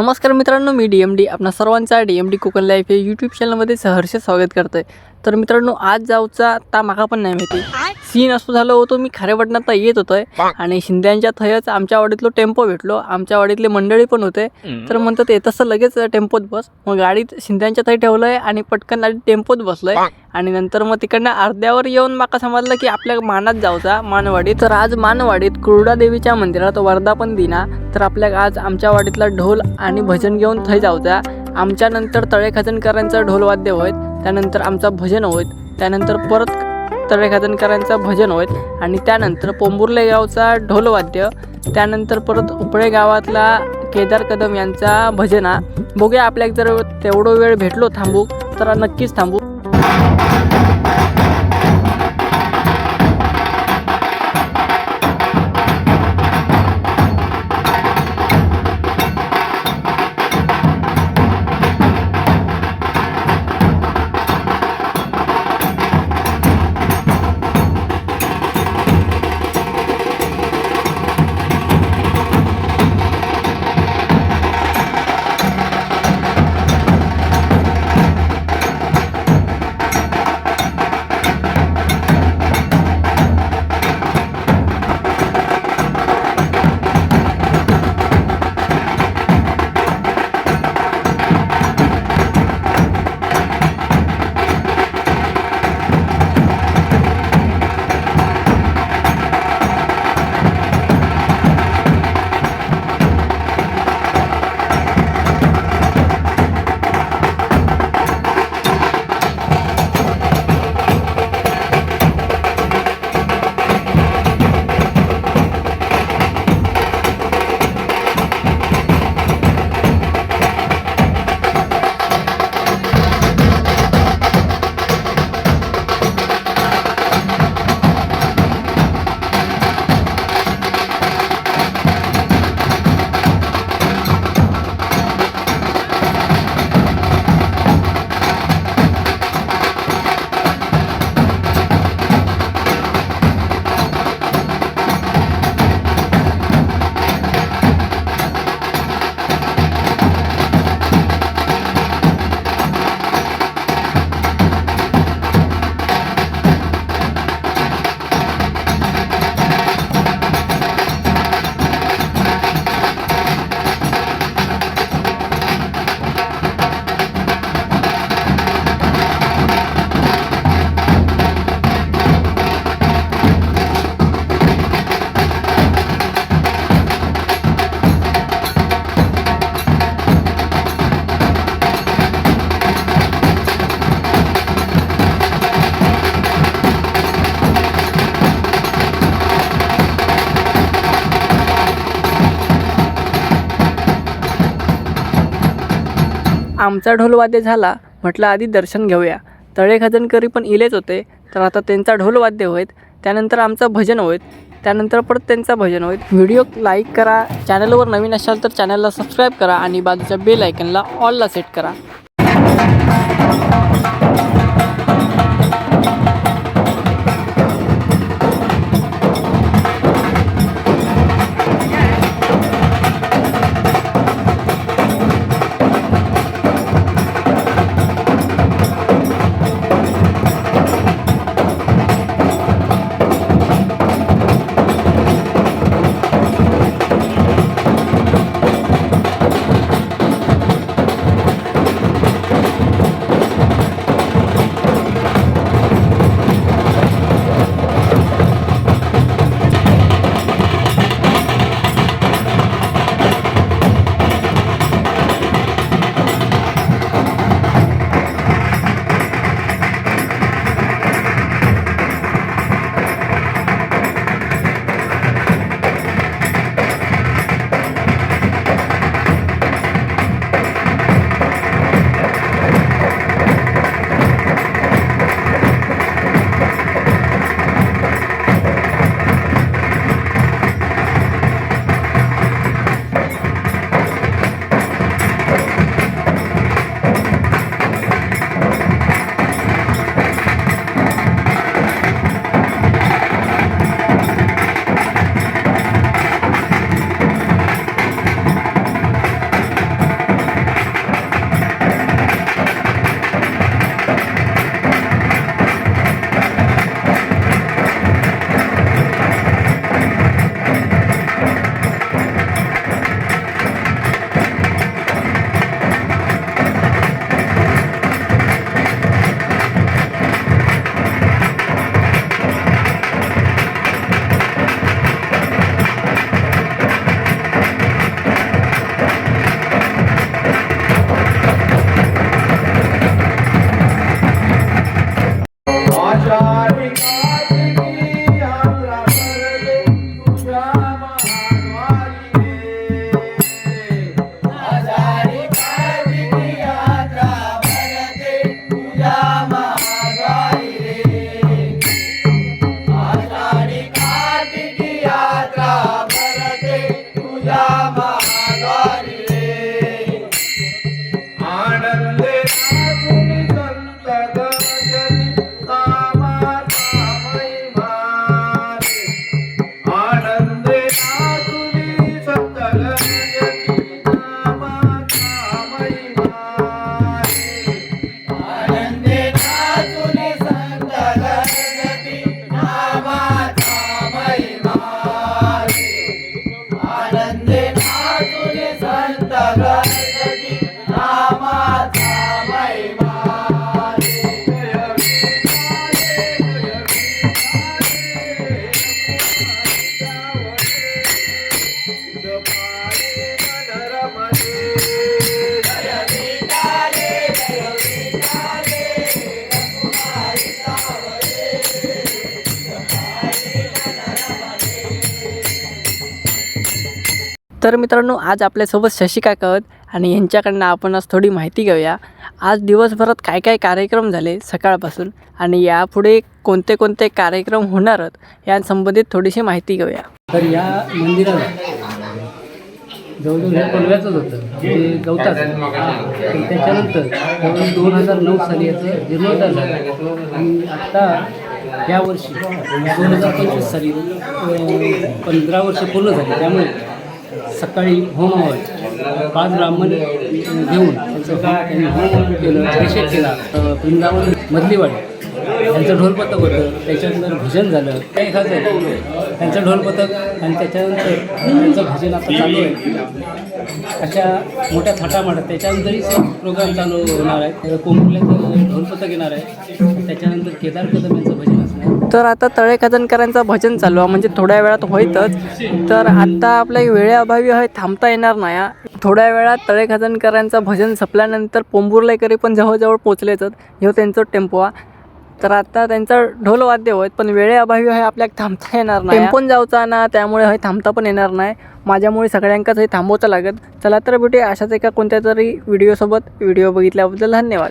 नमस्कार मित्रांनो मी D M D आपणा सर्वांचा D M D Konkan life या यूट्यूब चॅनलमध्ये सहर्ष स्वागत करतो आहे तर मित्रांनो आज जाऊचा ता माका पण नाही माहिती. सीन असं झालं होतो मी खारेपटणात येत होतोय. आणि शिंद्यांच्या थयच आमच्या वाडीतलो टेम्पो भेटलो. आमच्या वाडीतले मंडळी पण होते. तर म्हणतात ते तसं लगेच टेम्पोत बस. मग गाडीत शिंद्यांच्या थय ठेवलंय आणि पटकन गाडीत टेम्पोत बसलोय. आणि नंतर मग तिकडनं अर्ध्यावर येऊन माका समजलं की आपल्या मानात जाऊचा मानवाडीत तर आज मानवाडीत कुरुडा देवीच्या मंदिरात वर्धापन दिना. तर आपल्या आज आमच्या वाडीतला ढोल आणि भजन घेऊन थंय जाऊचा. आमच्या नंतर तळे खजनकरांचा ढोलवाद्य होत त्यानंतर आमचा भजन होत त्यानंतर परत तळेखादनकरांचा भजन होत आणि त्यानंतर पोंबुर्ले गावचा ढोलवाद्य. त्यानंतर परत उपळे गावातला केदार कदम यांचा भजना. बघूया आपल्याला जर तेवढं वेळ भेटलो थांबू तर नक्कीच थांबू. आमचा ढोलवाद्य झाला. म्हटलं आधी दर्शन घेऊया. तळे खजनकरी पण इलेच होते. तर आता त्यांचा ढोलवाद्य होत त्यानंतर आमचं भजन होत त्यानंतर परत त्यांचा भजन होईल व्हिडिओ लाईक करा. चॅनलवर नवीन असाल तर चॅनलला सबस्क्राईब करा आणि बाजूच्या बेल आयकनला ऑलला सेट करा. तर मित्रांनो आज आपल्यासोबत शशी काका आहेत आणि यांच्याकडनं आपण आज थोडी माहिती घेऊया. आज दिवसभरात काय काय कार्यक्रम झाले सकाळपासून आणि यापुढे कोणते कोणते कार्यक्रम होणार आहेत यांसंबंधित थोडीशी माहिती घेऊया. तर या मंदिराला जवळजवळ हे पडव्याचंच होतं. म्हणजे गवताचं. पण त्याच्यानंतर जवळजवळ दोन हजार नऊ साली याचं जीर्णोद्धार झालं. आणि आत्ता या वर्षी दोन हजार पंचवीस साली पंधरा वर्ष पूर्ण झाली. त्यामुळे सकाळी होम पाच ब्राह्मण घेऊन त्यांचं त्यांनी होम केलं अभिषेक केला. वृंदावन मधलीवाडी. त्यांचं ढोलपथक होतं त्याच्यानंतर भजन झालं. काही एखादं त्यांचं ढोल पथक आणि त्याच्यानंतर त्यांचं भजन आता चालू आहे. अशा मोठ्या थाटामाटात त्याच्यानंतरही प्रोग्राम चालू होणार आहे. कोंबल्याचं ढोल पथक येणार आहे. त्याच्यानंतर केदार कदम यांचं भजन असणार तर आता तळेकदनकरांचं भजन चालू आहे. म्हणजे थोड्या वेळात होईतच. तर आता आपल्या वेळेअभावी आहे थांबता येणार नाही. थोड्या वेळात तळेखजनकरांचं भजन संपल्यानंतर पोंबुर्लेकरी पण जवळजवळ पोचलेच ह्यो त्यांचं टेम्पो हा. तर आता त्यांचं ढोल वाद्य होत पण वेळेअभावी हे आपल्याला थांबता येणार नाही. पण जाऊचा ना त्यामुळे हे थांबता पण येणार नाही. माझ्यामुळे सगळ्यांकाच हे थांबवचं लागत. चला तर भेटूया अशाच एका कोणत्या तरी व्हिडिओसोबत व्हिडिओ बघितल्याबद्दल धन्यवाद.